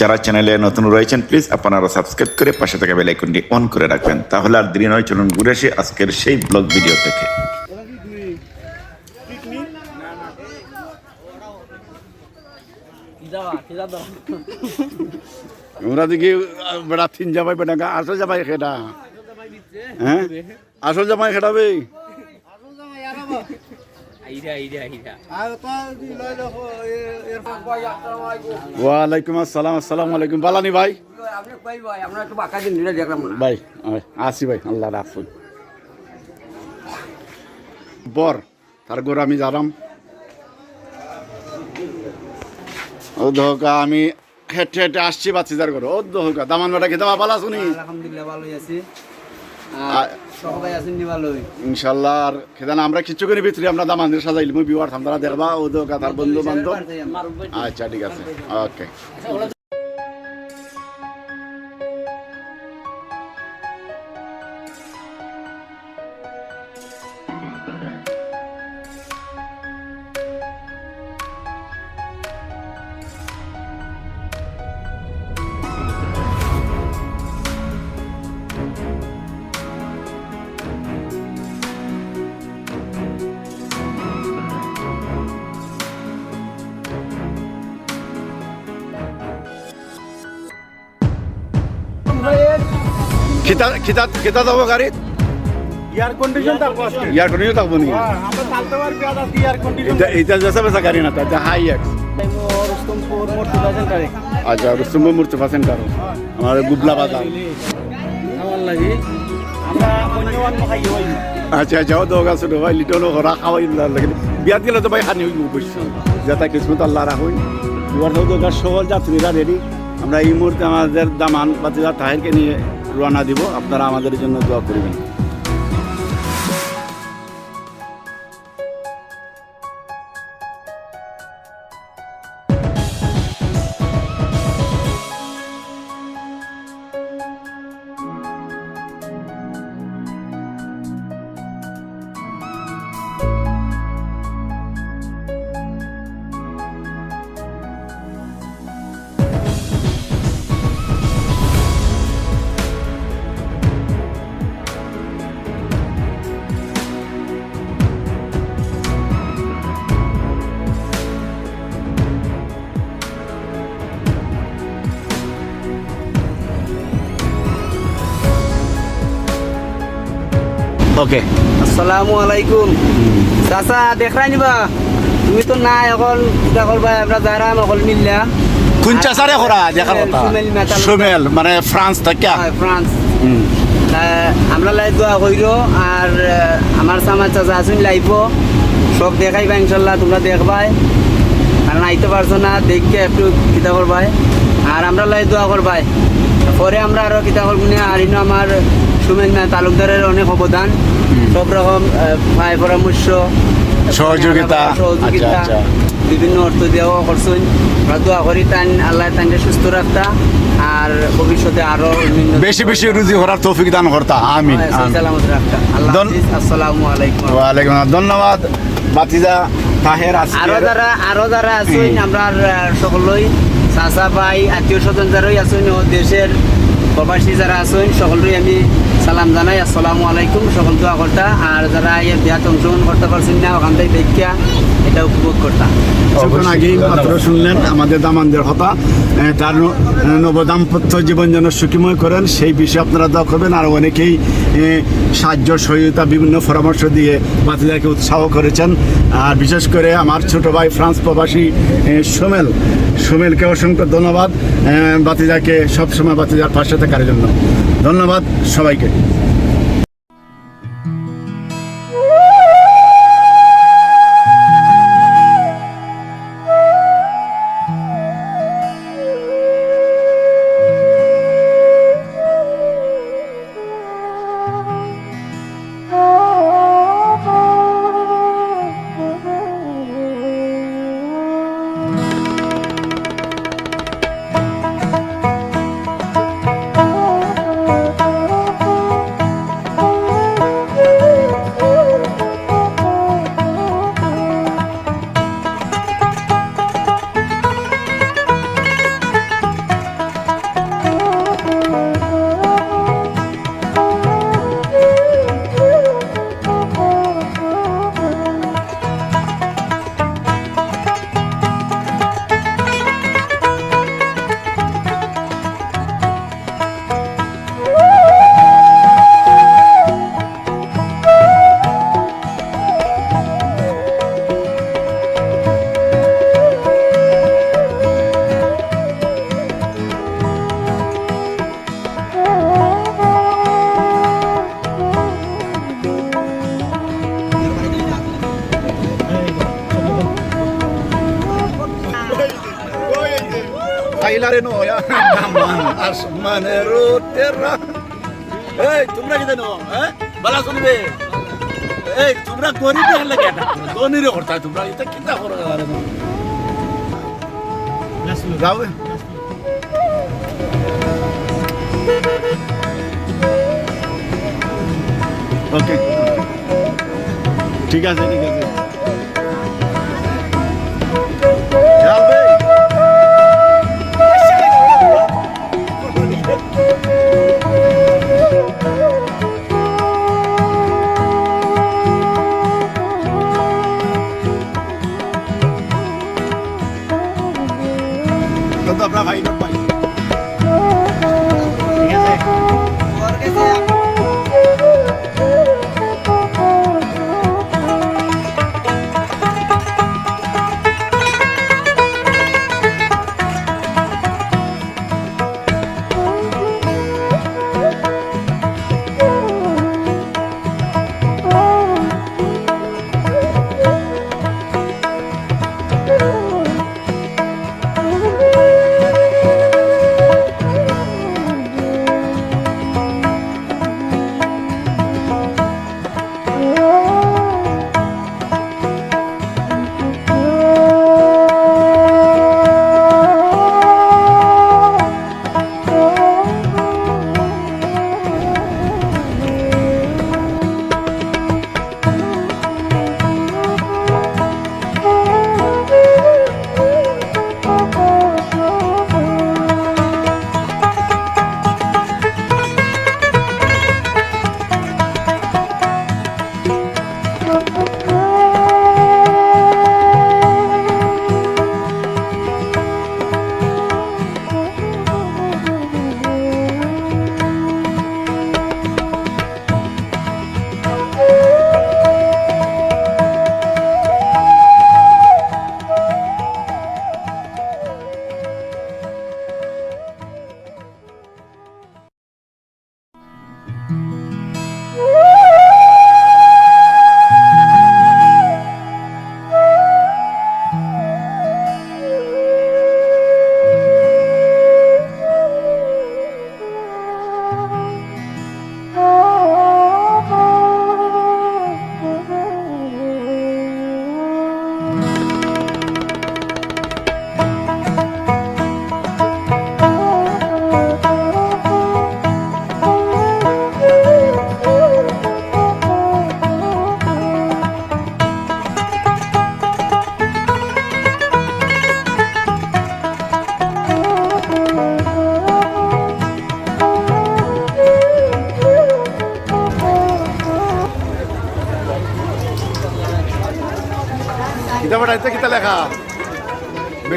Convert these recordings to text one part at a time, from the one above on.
যারা চ্যানেলে নতুন রয়েছেন প্লিজ আপনারা সাবস্ক্রাইব করে পাশে থাকা বেল আইকনটি অন করে রাখবেন। তাহলে আর দেরি নয়, চলুন ঘুরে আসি আজকের সেই ব্লগ ভিডিও থেকে। আমরা দেখি, বেড়া তিন যাবাই বেটা আসল যাবাই খেটা হ্যাঁ? আসল জামাই খেটাবে ওয়ালাইকুম আসসালাম আসসালামু আলাইকুম। বালানি ভাই। ভাই আসি ভাই আল্লাহ রাখুন। বর তার গোর আমি জানাম ও দহকা আমি হেঁটে হেঁটে আসছি বাচ্চিদার ঘর। ও দহকা দামান বেটা খেতে পালা শুনি? আলহামদুলিল্লাহ ভালোই আছি। ইনশাল্লাহ আর খেদান আমরা কিচ্ছু করে ভিতরে আমরা দামানদের সাজাইলি মুই বিওয়ার থামদারা দেখবা ও দহকা তার বন্ধু বান্ধব আচ্ছা ঠিক আছে। ওকে খিতা খিতা খিতা যাব গাড়িত? এয়ার কন্ডিশন থাকব কন্ডিশন থাকব আমরা চালতে পারবি আর আজকে এয়ার কন্ডিশন এটা জেসা বেসা গাড়ি না তো হাই এক্স রুস্তমপুর আচ্ছা রুস্তম মূর্তি পাচ্ছেন কারও আমার গুবলা বাজার লাগে আচ্ছা আচ্ছা ও দোকা ছোট ভাই লিটল হরা খাওয়াই লাগে। বিয়াত গেলে তো ভাই হানি হইব অবশ্য যাতা কিসমত আল্লাহ রাখুন এবার সকল যাত্রীরা রেডি আমরা এই মুহূর্তে আমাদের দামান বাতিদার তাহেরকে নিয়ে রওনা দিব। আপনারা আমাদের জন্য দোয়া করবেন। ওকে। আসসালামু আলাইকুম। চাচা দেখাই নিবা। তুমি তো নাই এখন কিতা করবা আমরা যারাম অকল মিললা। কোন চাষারে করা দেখার কথা। সুমেল। মানে ফ্রান্স থেকে। ফ্রান্স আমরা লাই দোয়া কইরো আর আমার সামাজ চাচা আসুন লাইব সব দেখাইবা ইনশাল্লাহ তোমরা দেখবাই। আর নাইতে পারছ না দেখকে একটু কিতা করবাই আর আমরা লাই দোয়া করবাই পরে আমরা আরও কিতা করব না আর ইনো আমার সুমেন তালুকদারের অনেক অবদান। সব রকম ভাই পরামর্শ সহযোগিতা। সহযোগিতা আচ্ছা, আচ্ছা। বিভিন্ন অর্থ দিয়েও করছেন। আমরা দোয়া করি তান আল্লাহ তানকে সুস্থ রাখতা আর ভবিষ্যতে আরও বেশি বেশি রুজি করার তৌফিক দান করতা। আমিন সালামত রাখতা। আল্লাহ আসসালামু আলাইকুম। ধন্যবাদ বাতিজা তাহের আরও আসিয়ার যারা আরও যারা আছেন আমরা সকলই চাচা ভাই আত্মীয় স্বজন যারাই আছেন ও দেশের প্রবাসী যারা আছেন সকলই আমি সালাম জানাই আসসালামু আলাইকুম সকল দোয়া করতা। আর যারা এই বিয়াত অংশগ্রহণ করতে পারছেন না ওখান থেকে দেখিয়া এটা উপভোগ করতা কিছুক্ষণ আগেই মাত্র শুনলেন আমাদের দামানদের কথা তার নবদাম্পত্য জীবন যেন সুখীময় করেন সেই বিষয়ে আপনারা দোয়া করবেন। আর অনেকেই সাহায্য সহায়তা বিভিন্ন পরামর্শ দিয়ে বাতিদাকে উৎসাহ করেছেন। আর বিশেষ করে আমার ছোট ভাই ফ্রান্স প্রবাসী সোমেল। সোমেলকে অসংখ্য ধন্যবাদ এ, বাতিদাকে সবসময় বাতিদার পাশে থাকার জন্য। ধন্যবাদ সবাইকে। আসমানের এই, তোমরা কি জানো হ্যাঁ? বালা শুনবে। এই, তোমরা গরিব হলে কেন? ধনীরে করতা তোমরা এটা কিতা করো? আরে যাও। ওকে ঠিক আছে ঠিক আছে।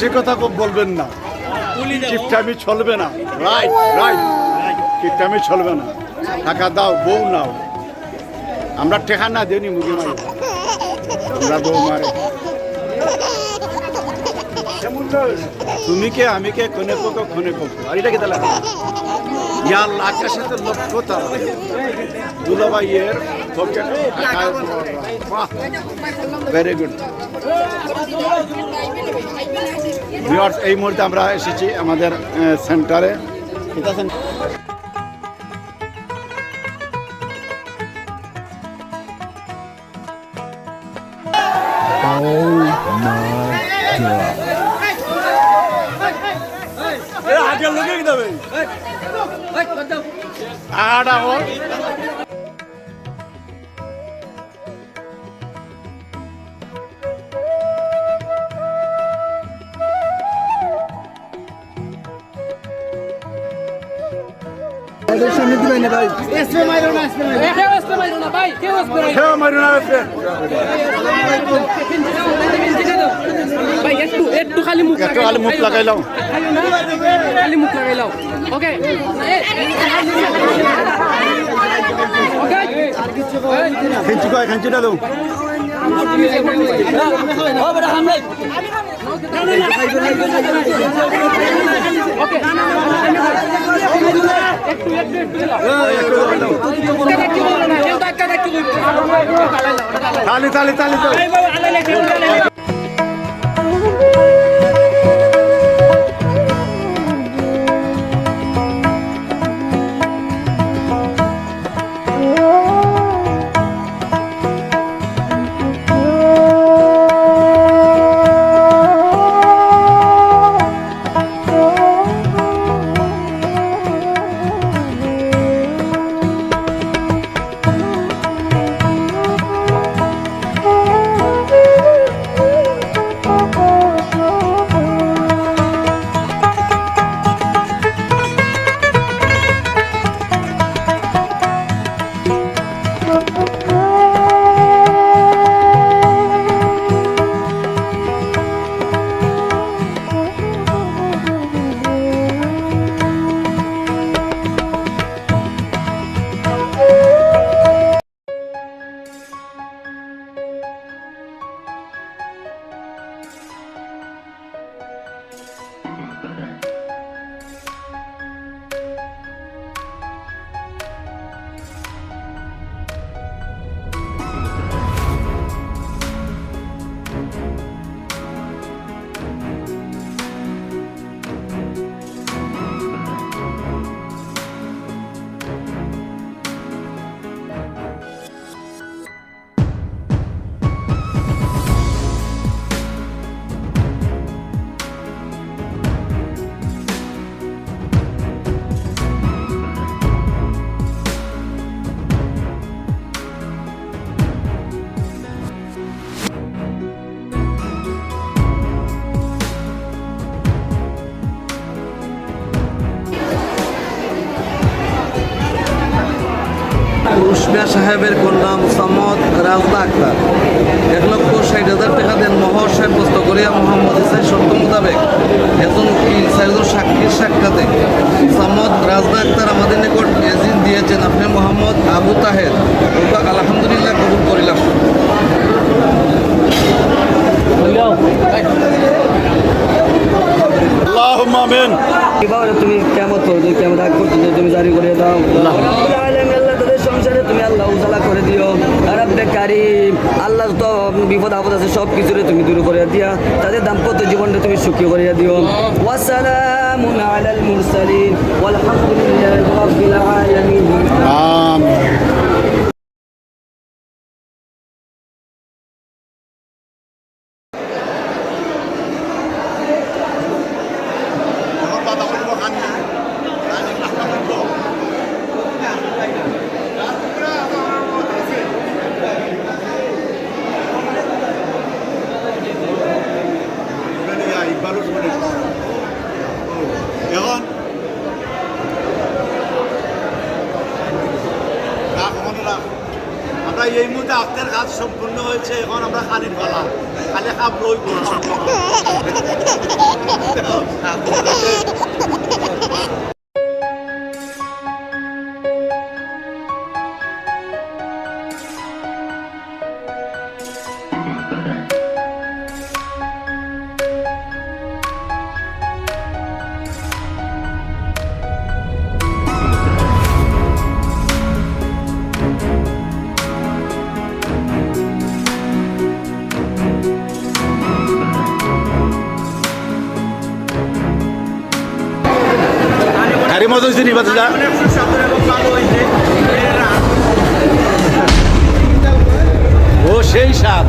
বেশি কথা বলবেন না। কিপটামি চলবে না। রাইট রাইট কিপটামি চলবে না। টাকা দাও বউ নাও। আমরা টেকা না দেনি মুখে মারি। আমরা বউ মারে। তুমি কে আমি কে কোনে পোক কোনে পোক। আর এটা কিতা লেখা ইয়ার আকাশে তো লক্ষ্য তারা। দুলাভাইয়ের পকেট ভেরি গুড ভিউয়ার্স এই মুহূর্তে আমরা এসেছি আমাদের সেন্টারে খেয়ে মারো না ভাই। একটু একটু খালি মুখ একটু খালি মুখ লাগাইলাম খালি মুখ লাগাইলাও ওকে। খেঞ্চি কয় খেঞ্চিটা দাও। তালি তালি তালি দাও পুরুষ মিয়া সাহেবের কন্যা মোসাম্মদ রাজদা আক্তার। এক লক্ষ ষাট হাজার টাকা দেন মহর সাব্যস্ত করিয়া মোহাম্মদ ইসাই শর্ত মোতাবেক একজন উকিল চারজন সাক্ষীর সাক্ষাতে মোসাম্মদ রাজদা আক্তার আমাদের নিকট এজিন দিয়েছেন আপনি মোহাম্মদ আবু তাহের। আলহামদুলিল্লাহ কবুল করিলাম। আমিন। কীভাবে তুমি কেমন কেমন রাগ করছ? তুমি জারি করে দাও। তুমি আল্লাহ উজালা করে দিও। রাব্বে কারিম আল্লাহ তো বিপদ আপদ আছে সব কিছুরে তুমি দূর করে দিয়া। তাদের দাম্পত্য জীবনটা তুমি সুখী করে দিও। ওয়াসালামুন আলাল মুরসালিন। ওয়ালহামদুলিল্লাহি রাব্বিল আলামিন। আমিন এখন আমরা এই মুহূর্তে আফতের কাজ সম্পূর্ণ এখন আমরা খালি পালা। খালি খাপ লইব হয়েছে নিবাদা ও সেই স্বাদ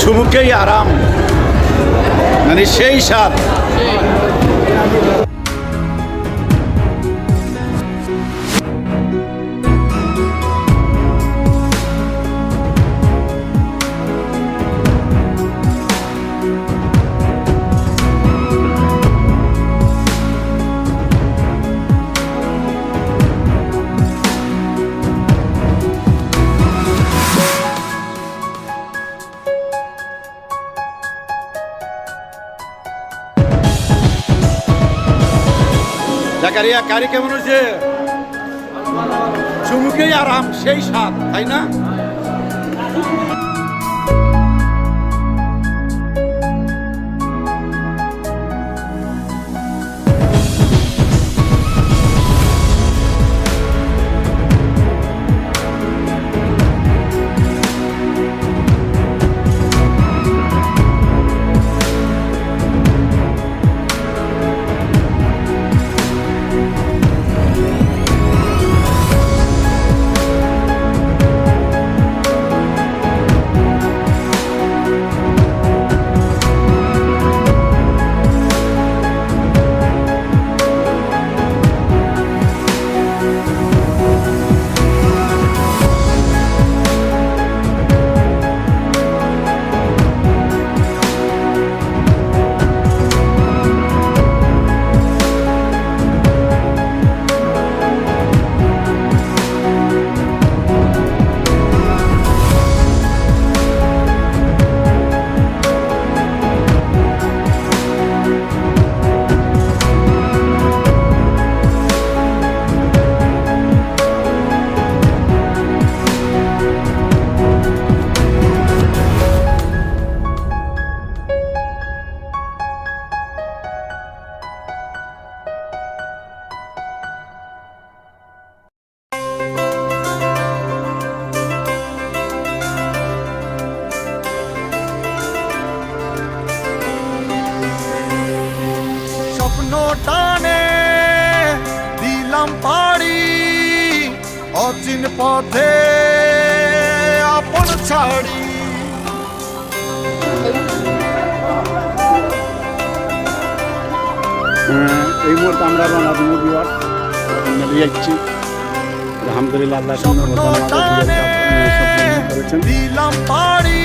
ঝুমুকেই আরাম। মানে সেই স্বাদ জাকারিয়া কারি কেমন হয়েছে? চুমুকেই আরাম সেই স্বাদ তাই না? এই মুহূর্তে আমরা রওনা দিব বিবার যাচ্ছি আলহামদুলিল্লাহ আল্লাহ করেছেন পাড়ি